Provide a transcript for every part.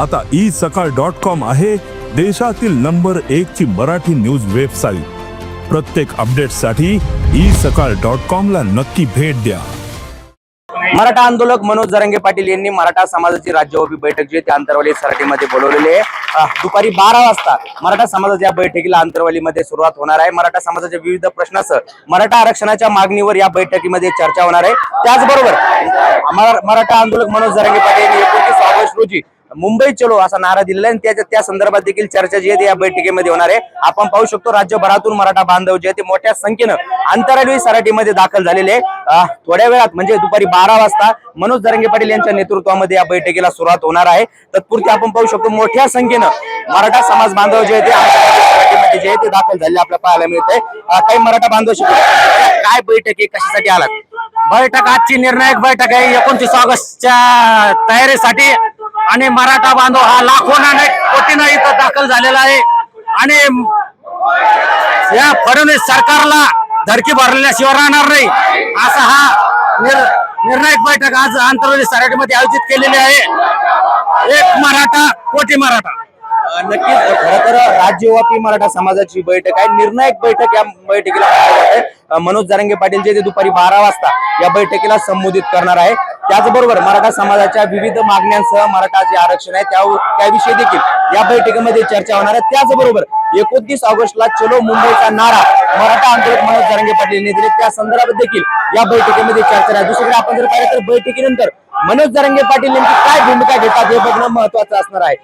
आता ई सकाळ dot com आहे देशातील नंबर एक ची मराठी न्यूज वेबसाईट. प्रत्येक अपडेटसाठी ई सकाळ डॉट कॉम ला नक्की भेट द्या. मराठा आंदोलक मनोज जरंगे पाटील यांनी मराठा समाजाची राज्यव्यापी बैठक जी आहे ती अंतरवाली सराटीमध्ये बोलवलेली आहे. दुपारी बारा वाजता मराठा समाजाच्या या बैठकीला अंतरवालीमध्ये सुरुवात होणार आहे. मराठा समाजाच्या विविध प्रश्नासह मराठा आरक्षणाच्या मागणीवर या बैठकीमध्ये चर्चा होणार आहे. त्याचबरोबर मरा- मराठा आंदोलक मनोज जरंगे पाटील यांनी एकोणतीस ऑगस्ट रोजी मुंबई चलो असा नारा दिलेला आहे. आणि त्याच्या त्या संदर्भात देखील चर्चा जी आहे या बैठकीमध्ये होणार आहे. आपण पाहू शकतो राज्यभरातून मराठा बांधव जे ते मोठ्या संख्येनं आंतरराष्ट्रीय सराटीमध्ये दाखल झालेले थोड्या वेळात म्हणजे दुपारी बारा वाजता मनोज दरंगे पाटील यांच्या नेतृत्वामध्ये या बैठकीला सुरुवात होणार आहे. तत्पुरती आपण पाहू शकतो मोठ्या संख्येनं मराठा समाज बांधव जे ते जे आहे ते दाखल झालेले आपल्याला पाहायला मिळत आहे काही मराठा बांधव काय बैठक आहे? कशासाठी आलात? बैठक आजची निर्णायक बैठक आहे. एकोणतीस ऑगस्टच्या तयारीसाठी आणि मराठा बांधव हा लाखोना नाही कोटीनं इथं दाखल झालेला आहे. आणि या फडणवीस सरकारला धडकी भरल्याशिवाय राहणार नाही. असा हा निर्णायक बैठक आज आंतरराष्ट्रीय सराटीमध्ये आयोजित केलेली आहे. एक मराठा कोटी मराठा. नक्कीच खर तर राज्यव्यापी मराठा समाजाची बैठक आहे. निर्णायक बैठक या बैठकीला मनोज जरंगे पाटील जे ते दुपारी बारा वाजता या बैठकीला संबोधित करणार आहे. त्याचबरोबर मराठा समाजाच्या विविध मागण्यांसह मराठा जे आरक्षण आहे त्या त्याविषयी देखील या बैठकीमध्ये चर्चा होणार आहे. त्याचबरोबर एकोणतीस ऑगस्टला चलो मुंबईचा नारा मराठा आंदोलक मनोज जरंगे पाटील यांनी दिले. त्या संदर्भात देखील या बैठकीमध्ये चर्चा आहे दुसरीकडे आपण जर पाहिलं तर बैठकीनंतर मनोज जरंगे पाटील नेमकी काय भूमिका घेतात हे बघणं महत्वाचं असणार आहे.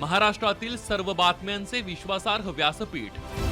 महाराष्ट्रातील सर्व बातम्यांचे विश्वासार्ह व्यासपीठ